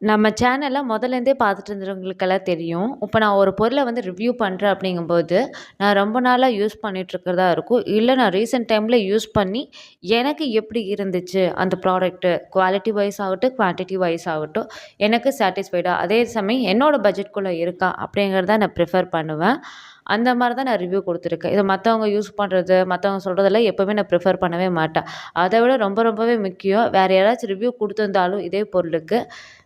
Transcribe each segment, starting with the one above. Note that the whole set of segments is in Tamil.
நம்ம சேனலை முதலேருந்தே பார்த்துட்டு இருந்தவங்களுக்கெல்லாம் தெரியும். இப்போ நான் ஒரு பொருளை வந்து ரிவ்யூ பண்ணுறேன் அப்படிங்கும்போது நான் ரொம்ப நாளாக யூஸ் பண்ணிகிட்ருக்கிறதா இருக்கும். இல்லை நான் ரீசெண்ட் டைமில் யூஸ் பண்ணி எனக்கு எப்படி இருந்துச்சு அந்த ப்ராடக்ட்டு குவாலிட்டி வைஸ் ஆகட்டும் குவான்டிட்டி வைஸ் ஆகட்டும் எனக்கு சாட்டிஸ்ஃபைடாக அதே சமயம் என்னோடய பட்ஜெட்குள்ளே இருக்கா? அப்படிங்கிறத நான் ப்ரிஃபர் பண்ணுவேன். அந்த மாதிரி தான் நான் ரிவ்யூ கொடுத்துருக்கேன். இதை மற்றவங்க யூஸ் பண்ணுறது மற்றவங்க சொல்கிறதெல்லாம் எப்போவுமே நான் ப்ரிஃபர் பண்ணவே மாட்டேன். அதை விட ரொம்ப ரொம்பவே முக்கியம் வேறு யாராச்சும் ரிவ்யூ கொடுத்துருந்தாலும் இதே பொருளுக்கு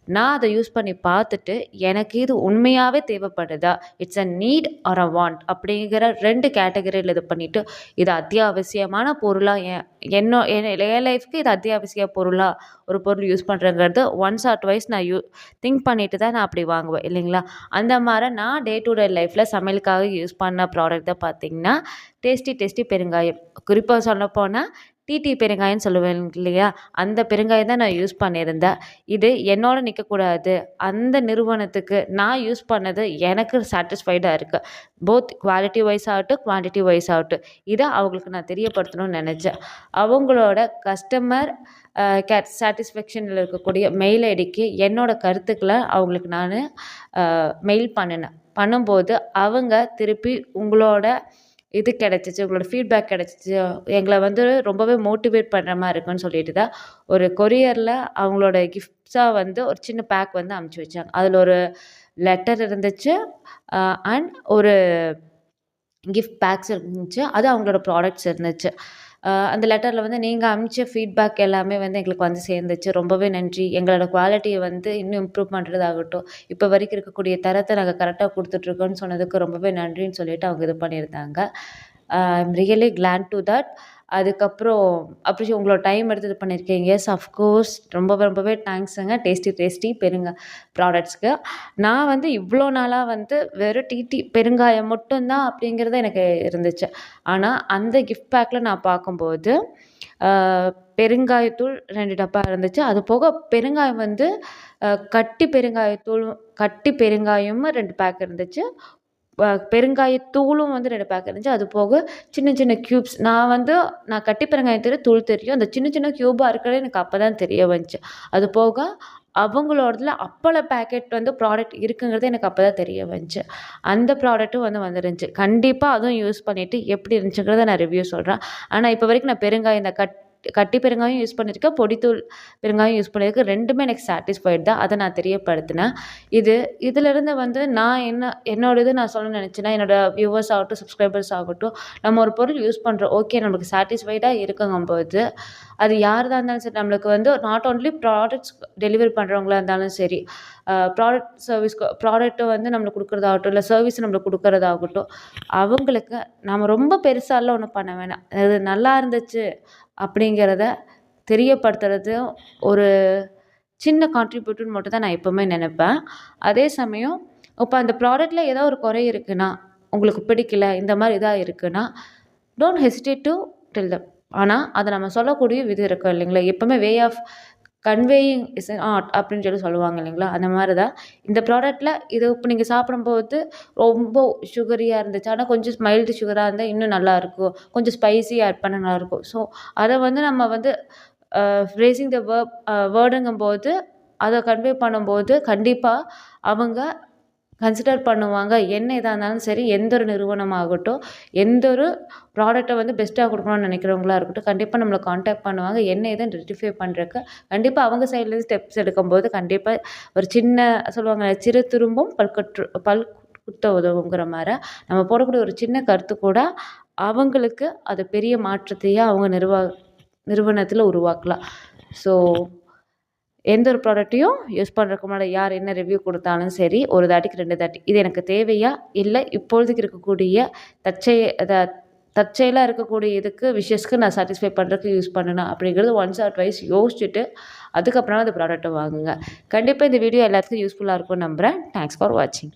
நான் அதை யூஸ் பண்ணி பார்த்துட்டு எனக்கு இது உண்மையாகவே தேவைப்படுதா? It's a need or a want அப்படிங்கிற ரெண்டு கேட்டகரியில் இது பண்ணிவிட்டு இது அத்தியாவசியமான பொருளாக என் என்ன என் லைஃப்க்கு இது அத்தியாவசிய பொருளாக ஒரு பொருள் யூஸ் பண்ணுறங்கிறது ஒன்ஸ் ஆர் ட்வைஸ் நான் யூ திங்க் பண்ணிவிட்டு தான் நான் அப்படி வாங்குவேன் இல்லைங்களா? அந்த மாதிரி நான் டே டு டே லைஃப்பில் சமையலுக்காக யூஸ் பண்ண ப்ராடக்ட் தான் பார்த்திங்கன்னா டேஸ்டி டேஸ்டி பெருங்காயம். குறிப்பாக சொல்லப்போனால் டிடி பெருங்காயம்னு சொல்லுவேன் இல்லையா? அந்த பெருங்காயம் தான் நான் யூஸ் பண்ணியிருந்தேன். இது என்னோட நிற்கக்கூடாது அந்த நிறுவனத்துக்கு நான் யூஸ் பண்ணது எனக்கு சாட்டிஸ்ஃபைடாக இருக்குது போத் குவாலிட்டி வைஸ் ஆகட்டும் குவான்டிட்டி வைஸ் ஆகட்டும். இதை அவங்களுக்கு நான் தெரியப்படுத்தணும்னு நினச்சேன். அவங்களோட கஸ்டமர் கேர் சாட்டிஸ்ஃபேக்ஷனில் இருக்கக்கூடிய மெயில் ஐடிக்கு என்னோடய கருத்துக்களை அவங்களுக்கு நான் மெயில் பண்ணினேன். பண்ணும்போது அவங்க திருப்பி உங்களோட இது கிடச்சிச்சு உங்களோட ஃபீட்பேக் கிடச்சிச்சு. எங்களை வந்து ரொம்பவே மோட்டிவேட் பண்ணுற மாதிரி இருக்குன்னு சொல்லிட்டு தான் ஒரு கொரியரில் அவங்களோட கிஃப்ட்ஸாக வந்து ஒரு சின்ன பேக் வந்து அமுச்சு வச்சாங்க. அதில் ஒரு லெட்டர் இருந்துச்சு அண்ட் ஒரு கிஃப்ட் பேக்ஸ் இருந்துச்சு. அது அவங்களோட ப்ராடக்ட்ஸ் இருந்துச்சு. அந்த லெட்டரில் வந்து நீங்கள் அமிச்ச ஃபீட்பேக் எல்லாமே வந்து எங்களுக்கு வந்து சேர்ந்துச்சு. ரொம்பவே நன்றி. எங்களோட குவாலிட்டியை வந்து இன்னும் இம்ப்ரூவ் பண்ணுறதாகட்டும் இப்போ வரைக்கும் இருக்கக்கூடிய தரத்தை நாங்கள் கரெக்டாக கொடுத்துட்ருக்கோன்னு சொன்னதுக்கு ரொம்பவே நன்றின்னு சொல்லிட்டு அவங்க இது பண்ணியிருந்தாங்க. I am really glad to that அதுக்கப்புறம் அப்படி உங்களோட டைம் எடுத்து இது பண்ணியிருக்கீங்க எஸ் அஃப்கோர்ஸ் ரொம்ப ரொம்பவே தேங்க்ஸுங்க டேஸ்டி டேஸ்டி பெருங்க ப்ராடக்ட்ஸ்க்கு நான் வந்து இவ்வளோ நாளாக வந்து வெறும் டிடி பெருங்காயம் மட்டும்தான் அப்படிங்கிறது எனக்கு இருந்துச்சு. ஆனால் அந்த கிஃப்ட் பேக்கில் நான் பார்க்கும்போது பெருங்காயத்தூள் ரெண்டு டப்பா இருந்துச்சு. அது போக பெருங்காயம் வந்து கட்டி பெருங்காயத்தூள் கட்டி பெருங்காயமும் ரெண்டு பேக் இருந்துச்சு. பெருங்காயத்தூளும் வந்து ரெண்டு பேக் இருந்துச்சு. அது போக சின்ன சின்ன க்யூப்ஸ் நான் வந்து நான் கட்டி பெருங்காயத்தில் தூள் தெரியும். அந்த சின்ன சின்ன க்யூபாக இருக்கிறது எனக்கு அப்போ தான் தெரிய வந்துச்சு. அது போக அவங்களோடதுல அப்பள பேக்கெட் வந்து ப்ராடக்ட் இருக்குங்கிறது எனக்கு அப்போ தான் தெரிய வந்துச்சு. அந்த ப்ராடக்ட்டும் வந்து வந்துருந்துச்சு. கண்டிப்பாக அதுவும் யூஸ் பண்ணிவிட்டு எப்படி இருந்துச்சுங்கிறத நான் ரிவ்யூ சொல்கிறேன் ஆனால் இப்போ வரைக்கும் நான் பெருங்காயம் இந்த கட் கட்டி பெருங்காயம் யூஸ் பண்ணியிருக்கேன் பொடித்தூள் பெருங்காயம் யூஸ் பண்ணியிருக்கேன். ரெண்டுமே எனக்கு சாட்டிஸ்ஃபைட் தான். அதை நான் தெரியப்படுத்தினேன். இது இதிலிருந்து வந்து நான் என்ன என்னோட இது நான் சொல்ல நினச்சேன்னா என்னோடய வியூவர்ஸ் ஆகட்டும் சப்ஸ்கிரைபர்ஸ் ஆகட்டும் நம்ம ஒரு பொருள் யூஸ் பண்ணுறோம் ஓகே நம்மளுக்கு சாட்டிஸ்ஃபைடாக இருக்குங்கும்போது அது யார்தான் இருந்தாலும் சரி நம்மளுக்கு வந்து நாட் ஓன்லி ப்ராடக்ட்ஸ் டெலிவரி பண்ணுறவங்களா இருந்தாலும் சரி ப்ராடக்ட் சர்வீஸ் ப்ராடக்ட்டை வந்து நம்மளுக்கு கொடுக்குறதாகட்டும் இல்லை சர்வீஸ் நம்மளுக்கு கொடுக்குறதாகட்டும் அவங்களுக்கு நம்ம ரொம்ப பெருசாலாம் ஒன்றும் பண்ண வேணாம். அது நல்லா இருந்துச்சு அப்படிங்கிறத தெரியப்படுத்துறதும் ஒரு சின்ன கான்ட்ரிபியூட்டுன்னு மட்டும் தான் நான் எப்போவுமே நினைப்பேன். அதே சமயம் இப்போ அந்த ப்ராடக்ட்டில் ஏதோ ஒரு குறை இருக்குன்னா உங்களுக்கு பிடிக்கல இந்த மாதிரி இதாக இருக்குன்னா don't hesitate to tell them ஆனால் அதை நம்ம சொல்லக்கூடிய விதம் இருக்கும் இல்லைங்களா? எப்போவுமே way of conveying is art அப்படின்னு சொல்லி சொல்லுவாங்க இல்லைங்களா? அந்த மாதிரி தான் இந்த ப்ராடக்ட்டில் இது இப்போ நீங்கள் சாப்பிடும்போது ரொம்ப சுகரியாக இருந்துச்சு. ஆனால் கொஞ்சம் மைல்டு சுகராக இருந்தால் இன்னும் நல்லாயிருக்கும் கொஞ்சம் ஸ்பைஸியாக ஆட் பண்ண நல்லாயிருக்கும் ஸோ அதை வந்து நம்ம வந்து ஃப்ரேசிங் த வேர்ப் வேர்டுங்கும்போது அதை கன்வே பண்ணும்போது கண்டிப்பாக அவங்க கன்சிடர் பண்ணுவாங்க. என்ன இதாக இருந்தாலும் சரி எந்த ஒரு நிறுவனமாகட்டும் எந்த ஒரு ப்ராடக்ட்டை வந்து பெஸ்ட்டாக கொடுக்கணும்னு நினைக்கிறவங்களா இருக்கட்டும் கண்டிப்பாக நம்மளை காண்டாக்ட் பண்ணுவாங்க. என்ன இதை ரெட்டிஃபை பண்ணுறக்கு கண்டிப்பாக அவங்க சைட்லேருந்து ஸ்டெப்ஸ் எடுக்கும்போது கண்டிப்பாக ஒரு சின்ன சொல்லுவாங்க சிறு திரும்பும் பல்கற்று பல் குத்த உதவுங்கிற மாதிரி நம்ம போடக்கூடிய ஒரு சின்ன கருத்து கூட அவங்களுக்கு அது பெரிய மாற்றத்தையே அவங்க நிர்வா நிறுவனத்தில் உருவாக்கலாம். ஸோ எந்த ஒரு ப்ராடக்ட்டையும் யூஸ் பண்ணுறதுக்கு முன்னாடி யார் என்ன ரிவ்யூ கொடுத்தாலும் சரி ஒரு தாட்டிக்கு ரெண்டு தாட்டி இது எனக்கு தேவையா? இல்லை இப்பொழுதுக்கு இருக்கக்கூடிய தச்சை அதை தற்செயலாக இருக்கக்கூடிய இதுக்கு விஷயஸ்க்கு நான் சாட்டிஸ்ஃபை பண்ணுறதுக்கு யூஸ் பண்ணணும் அப்படிங்கிறது ஒன்ஸ் ஆர் ட்வைஸ் யோசிச்சுட்டு அதுக்கப்புறம் அந்த ப்ராடக்ட்டை வாங்குங்க. கண்டிப்பாக இந்த வீடியோ எல்லாத்துக்கும் யூஸ்ஃபுல்லாக இருக்கும்னு நம்புகிறேன் தேங்க்ஸ் ஃபார் வாட்சிங்